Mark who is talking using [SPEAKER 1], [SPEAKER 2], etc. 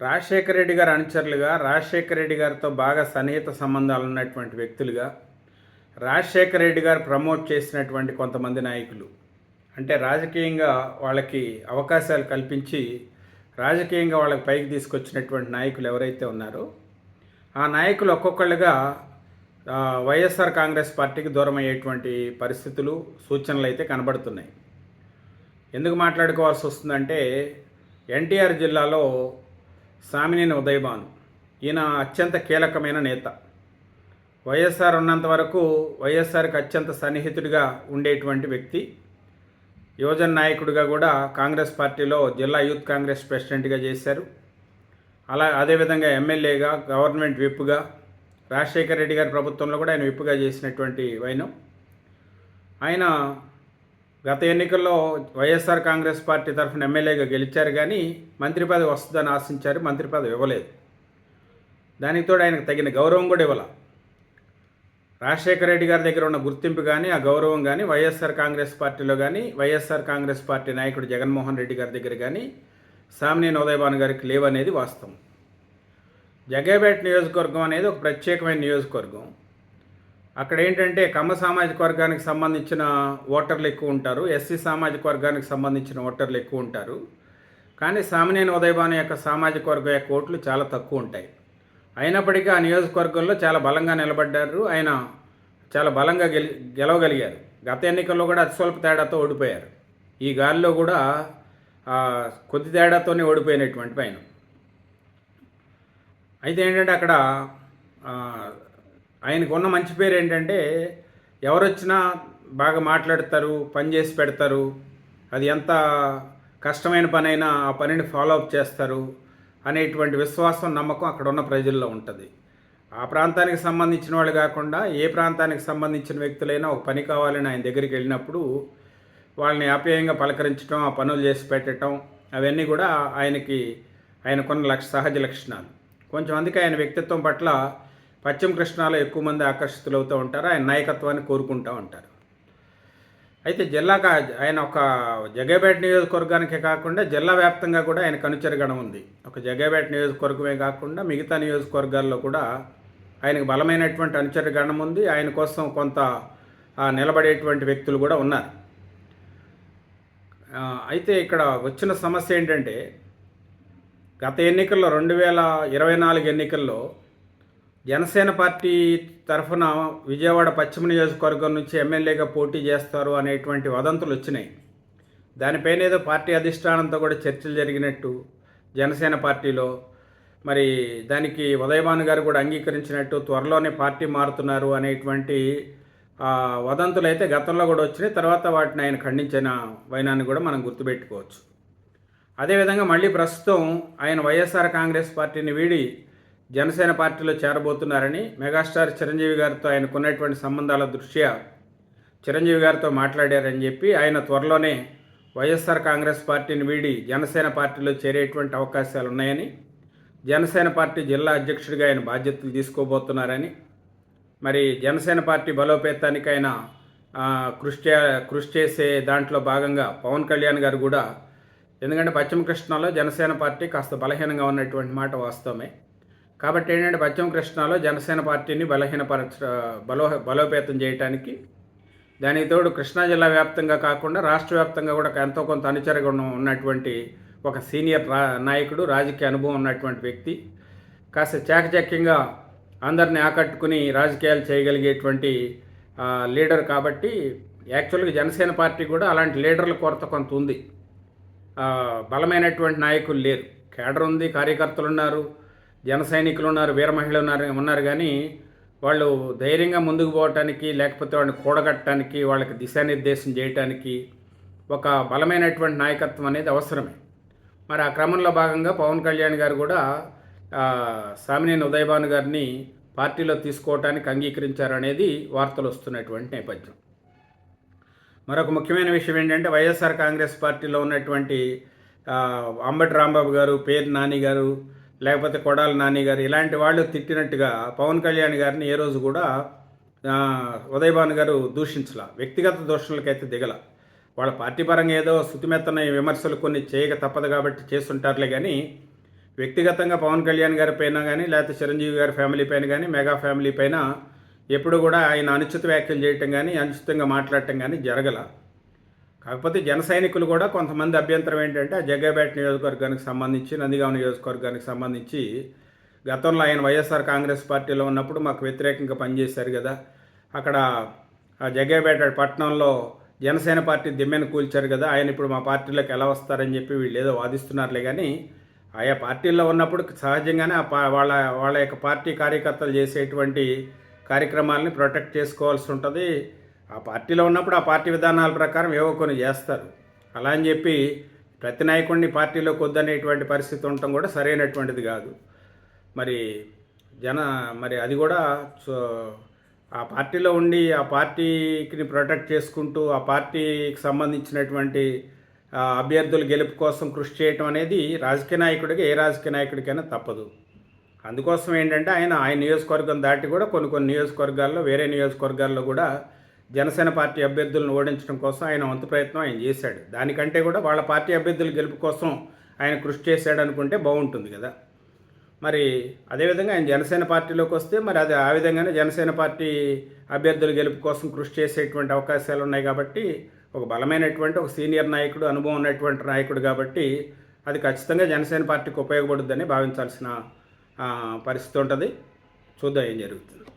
[SPEAKER 1] రాజశేఖర రెడ్డి గారు అనుచరులుగా రాజశేఖర రెడ్డి గారితో బాగా సన్నిహిత సంబంధాలు ఉన్నటువంటి వ్యక్తులుగా రాజశేఖర రెడ్డి గారు ప్రమోట్ చేసినటువంటి కొంతమంది నాయకులు. అంటే రాజకీయంగా వాళ్ళకి అవకాశాలు కల్పించి రాజకీయంగా వాళ్ళకి పైకి తీసుకొచ్చినటువంటి నాయకులు ఎవరైతే ఉన్నారో ఆ నాయకులు ఒక్కొక్కళ్ళుగా వైఎస్ఆర్ కాంగ్రెస్ పార్టీకి దూరం అయ్యేటువంటి పరిస్థితులు సూచనలు అయితే కనబడుతున్నాయి. ఎందుకు మాట్లాడుకోవాల్సి వస్తుందంటే ఎన్టీఆర్ జిల్లాలో సామినేని ఉదయభాను. ఈయన అత్యంత కీలకమైన నేత. వైఎస్ఆర్ ఉన్నంత వరకు వైఎస్ఆర్కి అత్యంత సన్నిహితుడిగా ఉండేటువంటి వ్యక్తి. యువజన నాయకుడిగా కూడా కాంగ్రెస్ పార్టీలో జిల్లా యూత్ కాంగ్రెస్ ప్రెసిడెంట్గా చేశారు. అలా అదేవిధంగా ఎమ్మెల్యేగా గవర్నమెంట్ విప్పుగా రాజశేఖర రెడ్డి గారి ప్రభుత్వంలో కూడా ఆయన విప్పుగా చేసినటువంటి వైనం. ఆయన గత ఎన్నికల్లో వైఎస్ఆర్ కాంగ్రెస్ పార్టీ తరఫున ఎమ్మెల్యేగా గెలిచారు కానీ మంత్రి పదవి వస్తుందని ఆశించారు మంత్రి పదవి ఇవ్వలేదు. దానికి తోడు ఆయనకు తగిన గౌరవం కూడా ఇవ్వాల. రాజశేఖర రెడ్డి గారి దగ్గర ఉన్న గుర్తింపు కానీ ఆ గౌరవం కానీ వైఎస్ఆర్ కాంగ్రెస్ పార్టీలో కానీ వైఎస్ఆర్ కాంగ్రెస్ పార్టీ నాయకుడు జగన్మోహన్ రెడ్డి గారి దగ్గర కానీ సామినేని ఉదయభాను గారికి లేవనేది వాస్తవం. జగేపేట నియోజకవర్గం అనేది ఒక ప్రత్యేకమైన నియోజకవర్గం. అక్కడ ఏంటంటే కమ్మ సామాజిక వర్గానికి సంబంధించిన ఓటర్లు ఎక్కువ ఉంటారు ఎస్సీ సామాజిక వర్గానికి సంబంధించిన ఓటర్లు ఎక్కువ ఉంటారు. కానీ సామినేని ఉదయభాను యొక్క సామాజిక వర్గం యొక్క ఓట్లు చాలా తక్కువ ఉంటాయి. అయినప్పటికీ ఆ నియోజకవర్గంలో చాలా బలంగా నిలబడ్డారు. ఆయన చాలా బలంగా గెలి గెలవగలిగారు. గత ఎన్నికల్లో కూడా అతి స్వల్ప తేడాతో ఓడిపోయారు. ఈ గాలిలో కూడా కొద్ది తేడాతోనే ఓడిపోయినటువంటి పైన అయితే ఏంటంటే అక్కడ ఆయనకు ఉన్న మంచి పేరు ఏంటంటే ఎవరు వచ్చినా బాగా మాట్లాడతారు పని చేసి పెడతారు. అది ఎంత కష్టమైన పని అయినా ఆ పనిని ఫాలో అప్ చేస్తారు అనేటువంటి విశ్వాసం నమ్మకం అక్కడ ఉన్న ప్రజల్లో ఉంటుంది. ఆ ప్రాంతానికి సంబంధించిన వాళ్ళు కాకుండా ఏ ప్రాంతానికి సంబంధించిన వ్యక్తులైనా ఒక పని కావాలని ఆయన దగ్గరికి వెళ్ళినప్పుడు వాళ్ళని ఆప్యాయంగా పలకరించడం ఆ పనులు చేసి పెట్టడం అవన్నీ కూడా ఆయనకి ఆయనకున్న లక్ష సహజ లక్షణాలు. కొంచెం అందుకే ఆయన వ్యక్తిత్వం పట్ల పశ్చిమ కృష్ణాలో ఎక్కువ మంది ఆకర్షితులవుతూ ఉంటారు. ఆయన నాయకత్వాన్ని కోరుకుంటూ ఉంటారు. అయితే జిల్లాగా ఆయన ఒక జగేపేట నియోజకవర్గానికే కాకుండా జిల్లా వ్యాప్తంగా కూడా ఆయన కనుచరగడం ఉంది. ఒక జగేపేట నియోజకవర్గమే కాకుండా మిగతా నియోజకవర్గాల్లో కూడా ఆయనకు బలమైనటువంటి అనుచరగణం ఉంది. ఆయన కోసం కొంత నిలబడేటువంటి వ్యక్తులు కూడా ఉన్నారు. అయితే ఇక్కడ వచ్చిన సమస్య ఏంటంటే గత ఎన్నికల్లో రెండు వేల ఇరవై నాలుగు ఎన్నికల్లో జనసేన పార్టీ తరఫున విజయవాడ పశ్చిమ నియోజకవర్గం నుంచి ఎమ్మెల్యేగా పోటీ చేస్తారు అనేటువంటి వదంతులు వచ్చినాయి. దానిపైన ఏదో పార్టీ అధిష్టానంతో కూడా చర్చలు జరిగినట్టు జనసేన పార్టీలో మరి దానికి ఉదయభాను గారు కూడా అంగీకరించినట్టు త్వరలోనే పార్టీ మారుతున్నారు అనేటువంటి వదంతులు అయితే గతంలో కూడా వచ్చినాయి. తర్వాత వాటిని ఆయన ఖండించిన వైనాన్ని కూడా మనం గుర్తుపెట్టుకోవచ్చు. అదేవిధంగా మళ్ళీ ప్రస్తుతం ఆయన వైఎస్ఆర్ కాంగ్రెస్ పార్టీని వీడి జనసేన పార్టీలో చేరబోతున్నారని మెగాస్టార్ చిరంజీవి గారితో ఆయనకున్నటువంటి సంబంధాల దృష్ట్యా చిరంజీవి గారితో మాట్లాడారని చెప్పి ఆయన త్వరలోనే వైఎస్ఆర్ కాంగ్రెస్ పార్టీని వీడి జనసేన పార్టీలో చేరేటువంటి అవకాశాలు ఉన్నాయని జనసేన పార్టీ జిల్లా అధ్యక్షుడిగా ఆయన బాధ్యతలు తీసుకోబోతున్నారని మరి జనసేన పార్టీ బలోపేతానికి ఆయన కృషి చే కృషి చేసే దాంట్లో భాగంగా పవన్ కళ్యాణ్ గారు కూడా ఎందుకంటే పశ్చిమ కృష్ణలో జనసేన పార్టీ కాస్త బలహీనంగా ఉన్నటువంటి మాట వాస్తవమే. కాబట్టి ఏంటంటే పశ్చిమ కృష్ణాలో జనసేన పార్టీని బలహీనపరచ బలో బలోపేతం చేయడానికి దానికి తోడు కృష్ణా జిల్లా వ్యాప్తంగా కాకుండా రాష్ట్ర వ్యాప్తంగా కూడా ఎంతో కొంత అనుచరగా ఉన్నటువంటి ఒక సీనియర్ రా నాయకుడు రాజకీయ అనుభవం ఉన్నటువంటి వ్యక్తి. కాస్త చాకచక్యంగా అందరిని ఆకట్టుకుని రాజకీయాలు చేయగలిగేటువంటి లీడర్ కాబట్టి యాక్చువల్గా జనసేన పార్టీ కూడా అలాంటి లీడర్ల కొరత కొంత ఉంది. బలమైనటువంటి నాయకులు లేరు. కేడర్ ఉంది కార్యకర్తలు ఉన్నారు. జన సైనికులు ఉన్నారు వీర మహిళలు ఉన్నారు ఉన్నారు కానీ వాళ్ళు ధైర్యంగా ముందుకు పోవటానికి లేకపోతే వాళ్ళని కూడగట్టడానికి వాళ్ళకి దిశానిర్దేశం చేయటానికి ఒక బలమైనటువంటి నాయకత్వం అనేది అవసరమే. మరి ఆ క్రమంలో భాగంగా పవన్ కళ్యాణ్ గారు కూడా సామినేని ఉదయభాను గారిని పార్టీలో తీసుకోవటానికి అంగీకరించారనేది వార్తలు వస్తున్నటువంటి నేపథ్యం. మరొక ముఖ్యమైన విషయం ఏంటంటే వైఎస్ఆర్ కాంగ్రెస్ పార్టీలో ఉన్నటువంటి అంబటి రాంబాబు గారు పేరు నాని గారు లేకపోతే కొడాలి నాని గారు ఇలాంటి వాళ్ళు తిట్టినట్టుగా పవన్ కళ్యాణ్ గారిని ఏ రోజు కూడా ఉదయభాను గారు దూషించలా. వ్యక్తిగత దోషణలకైతే దిగల. వాళ్ళ పార్టీ పరంగా ఏదో శుతిమెత్తన విమర్శలు కొన్ని చేయక తప్పదు కాబట్టి చేస్తుంటారులే కానీ వ్యక్తిగతంగా పవన్ కళ్యాణ్ గారి పైన కానీ లేకపోతే చిరంజీవి గారి ఫ్యామిలీ పైన కానీ మెగా ఫ్యామిలీ పైన ఎప్పుడు కూడా ఆయన అనుచిత వ్యాఖ్యలు చేయటం కానీ అనుచితంగా మాట్లాడటం కానీ జరగల. కాకపోతే జన సైనికులు కూడా కొంతమంది అభ్యంతరం ఏంటంటే ఆ నియోజకవర్గానికి సంబంధించి నందిగామ నియోజకవర్గానికి సంబంధించి గతంలో ఆయన వైఎస్ఆర్ కాంగ్రెస్ పార్టీలో ఉన్నప్పుడు మాకు వ్యతిరేకంగా పనిచేశారు కదా. అక్కడ ఆ జగ్గేపేట పట్టణంలో జనసేన పార్టీ దిమ్మెను కూల్చారు కదా. ఆయన ఇప్పుడు మా పార్టీలోకి ఎలా వస్తారని చెప్పి వీళ్ళు ఏదో వాదిస్తున్నారులే కానీ ఆయా పార్టీల్లో ఉన్నప్పుడు సహజంగానే ఆ పా వాళ్ళ వాళ్ళ యొక్క పార్టీ కార్యకర్తలు చేసేటువంటి కార్యక్రమాలని ప్రొటెక్ట్ చేసుకోవాల్సి ఉంటుంది. ఆ పార్టీలో ఉన్నప్పుడు ఆ పార్టీ విధానాల ప్రకారం ఏవో కొన్ని చేస్తారు. అలా అని చెప్పి ప్రతి నాయకుడిని పార్టీలోకి వద్దనేటువంటి పరిస్థితి ఉండటం కూడా సరైనటువంటిది కాదు. మరి జన మరి అది కూడా సో ఆ పార్టీలో ఉండి ఆ పార్టీకి ప్రొటెక్ట్ చేసుకుంటూ ఆ పార్టీకి సంబంధించినటువంటి అభ్యర్థుల గెలుపు కోసం కృషి చేయటం అనేది రాజకీయ నాయకుడికి ఏ రాజకీయ నాయకుడికైనా తప్పదు. అందుకోసం ఏంటంటే ఆయన ఆయన నియోజకవర్గం దాటి కూడా కొన్ని కొన్ని నియోజకవర్గాల్లో వేరే నియోజకవర్గాల్లో కూడా జనసేన పార్టీ అభ్యర్థులను ఓడించడం కోసం ఆయన వంతు ప్రయత్నం ఆయన చేశాడు. దానికంటే కూడా వాళ్ళ పార్టీ అభ్యర్థుల గెలుపు కోసం ఆయన కృషి చేశాడు అనుకుంటే బాగుంటుంది కదా. మరి అదేవిధంగా ఆయన జనసేన పార్టీలోకి వస్తే మరి అది ఆ విధంగానే జనసేన పార్టీ అభ్యర్థుల గెలుపు కోసం కృషి చేసేటువంటి అవకాశాలు ఉన్నాయి కాబట్టి ఒక బలమైనటువంటి ఒక సీనియర్ నాయకుడు అనుభవం ఉన్నటువంటి నాయకుడు కాబట్టి అది ఖచ్చితంగా జనసేన పార్టీకి ఉపయోగపడుద్దని భావించాల్సిన పరిస్థితి ఉంటుంది. చూద్దాం ఏం జరుగుతుంది.